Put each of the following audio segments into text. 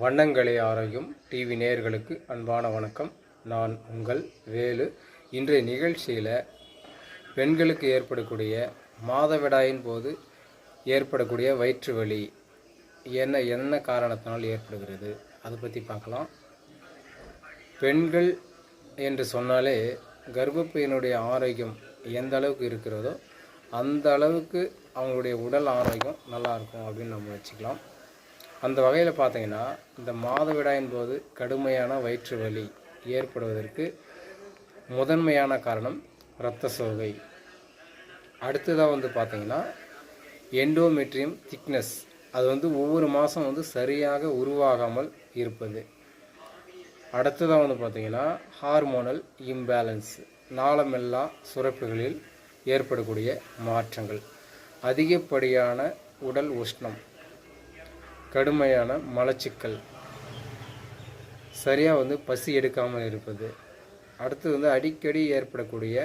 வண்ணங்களை ஆரோக்கியம் டிவி நேயர்களுக்கு அன்பான வணக்கம். நான் உங்கள் வேலு. இன்றைய நிகழ்ச்சியில் பெண்களுக்கு ஏற்படக்கூடிய மாதவிடாயின் போது ஏற்படக்கூடிய வயிற்று வலி என்ன என்ன காரணத்தினால் ஏற்படுகிறது? அதை பற்றி பார்க்கலாம். பெண்கள் என்று சொன்னாலே கர்ப்பப்பையினுடைய ஆரோக்கியம் எந்த அளவுக்கு இருக்கிறதோ அந்த அளவுக்கு அவங்களுடைய உடல் ஆரோக்கியம் நல்லாயிருக்கும் அப்படின்னு நம்ம வச்சுக்கலாம். அந்த வகையில் பார்த்தீங்கன்னா இந்த மாதவிடாயின் போது கடுமையான வயிற்று வலி ஏற்படுவதற்கு முதன்மையான காரணம் இரத்த சோகை. அடுத்ததாக வந்து பார்த்தீங்கன்னா எண்டோமெட்ரியம் திக்னஸ் அது வந்து ஒவ்வொரு மாதம் வந்து சரியாக உருவாகாமல் இருப்பது. அடுத்ததாக வந்து பார்த்தீங்கன்னா ஹார்மோனல் இம்பேலன்ஸ் நாளமெல்லா சுரப்புகளில் ஏற்படக்கூடிய மாற்றங்கள். அதிகப்படியான உடல் உஷ்ணம். கடுமையான மலச்சிக்கல். சரியாக வந்து பசி எடுக்காமல் இருப்பது. அடுத்தது வந்து அடிக்கடி ஏற்படக்கூடிய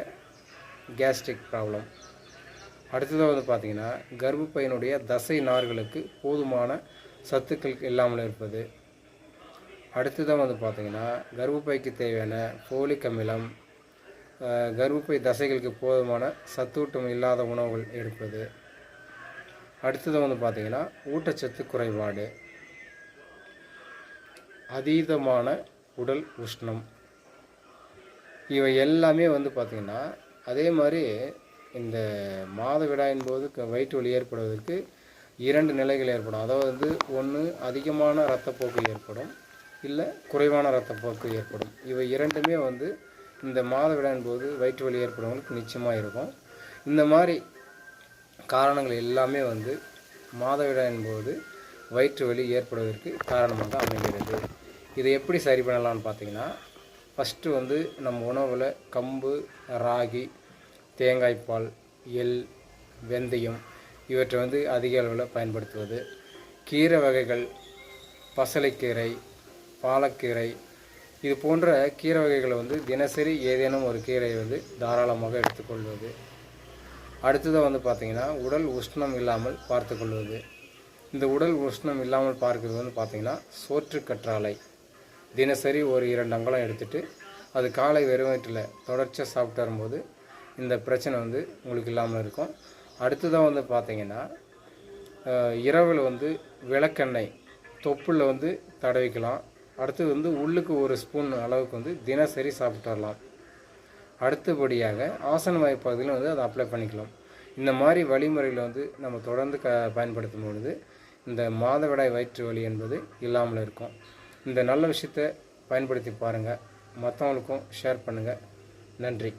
கேஸ்ட்ரிக் ப்ராப்ளம் அடுத்ததாக வந்து பார்த்திங்கன்னா கர்ப்பப்பையினுடைய தசை நார்களுக்கு போதுமான சத்துக்கள் இல்லாமல் இருப்பது. அடுத்ததாக வந்து பார்த்திங்கன்னா கர்ப்பப்பைக்கு தேவையான போலிக் அமிலம் கர்ப்பப்பை தசைகளுக்கு போதுமான சத்தூட்டம் இல்லாத உணவுகள் எடுப்பது. அடுத்தது வந்து பார்த்திங்கன்னா ஊட்டச்சத்து குறைபாடு. அதீதமான உடல் உஷ்ணம். இவை எல்லாமே வந்து பார்த்திங்கன்னா அதே மாதிரி இந்த மாதவிடாயின் போது க- வயிற்று வலி ஏற்படுவதற்கு இரண்டு நிலைகள் ஏற்படும். அதாவது வந்து ஒன்று அதிகமான இரத்தப்போக்கு ஏற்படும். இல்லை குறைவான இரத்தப்போக்கு ஏற்படும். இவை இரண்டுமே வந்து இந்த மாதவிடாயின் போது வயிற்று வலி ஏற்படுவங்களுக்கு நிச்சயமாக இருக்கும். இந்த மாதிரி காரணங்கள் எல்லாமே வந்து மாதவிடாயின் போது வயிற்று வலி ஏற்படுவதற்கு காரணமாக அமைகிறது. இதை எப்படி சரி பண்ணலாம்னு பார்த்தீங்கன்னா ஃபஸ்ட்டு வந்து நம்ம உணவில் கம்பு ராகி தேங்காய்ப்பால் எள் வெந்தயம் இவற்றை வந்து அதிக அளவில் பயன்படுத்துவது. கீரை வகைகள் பசலைக்கீரை பாலக்கீரை இது போன்ற கீரை வகைகளை வந்து தினசரி ஏதேனும் ஒரு கீரையை வந்து தாராளமாக எடுத்துக்கொள்வது. அடுத்ததாக வந்து பார்த்திங்கன்னா உடல் உஷ்ணம் இல்லாமல் பார்த்துக்கொள்வது இந்த உடல் உஷ்ணம் இல்லாமல் பார்க்கிறது வந்து பார்த்திங்கன்னா சோற்று கற்றாழை. தினசரி ஒரு இரண்டு அங்கலம் எடுத்துகிட்டு அது காலை வெறும் வயிற்றில் தொடர்ச்சியாக சாப்பிட்டு வரும்போது இந்த பிரச்சனை வந்து உங்களுக்கு இல்லாமல் இருக்கும். அடுத்ததாக வந்து பார்த்திங்கன்னா இரவில் வந்து விளக்கெண்ணெய் தொப்புளில் வந்து தடவிக்கலாம். அடுத்தது வந்து உள்ளுக்கு ஒரு ஸ்பூன் அளவுக்கு வந்து தினசரி சாப்பிட்டு வரலாம். அடுத்தபடியாக ஆசன வாய் பகுதியில் வந்து அதை அப்ளை பண்ணிக்கலாம். இந்த மாதிரி வழிமுறைகளை வந்து நம்ம தொடர்ந்து க பயன்படுத்தும் பொழுது இந்த மாதவிடாய் வயிற்று வலி என்பது இல்லாமல் இருக்கும். இந்த நல்ல விஷயத்தை பயன்படுத்தி பாருங்கள் மற்றவங்களுக்கும் ஷேர் பண்ணுங்கள் நன்றி.